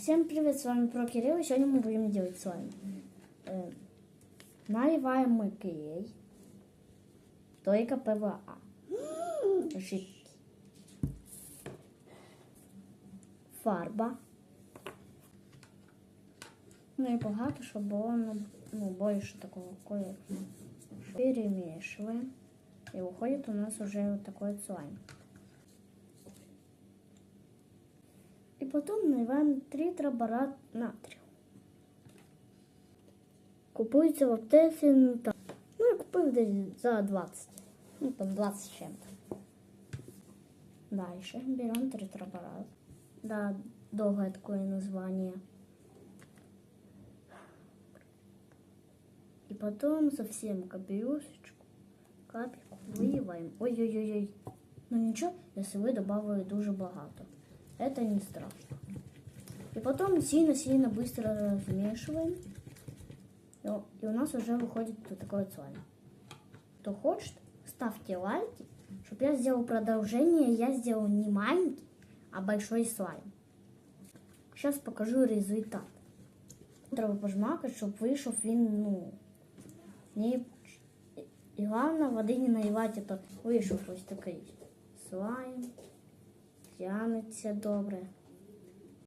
Всем привет, с вами Про Кирилл, и сегодня мы будем делать с вами. Э, наливаем мы клей, только ПВА, жидкий, фарба, ну и багато, щоб було ну, ну, більше такого кольору. Перемешиваем, и выходит у нас уже вот такой вот слайм. І потім наливаємо 3 літра барат натрію. Купується в аптеці, ну там. Ну, я купив за 20. Ну, там 20 з чим-то. Дальше берем 3 літра. Да, довгое такое название. И потом совсем капелюшечку, капельку выливаем. Ой-ой-ой. Ну ничего, если вы добавили дуже багато. Это не страшно. И потом сильно-сильно быстро размешиваем. И у- И нас уже выходит вот такой вот слайм. Кто хочет, ставьте лайки, чтобы я сделал продолжение. Я сделал не маленький, а большой слайм. Сейчас покажу результат. Треба пожмакати, щоб вийшов він, ну, не... І головне води не наливати, то вийшов ось такий слайм. Тянеться добре.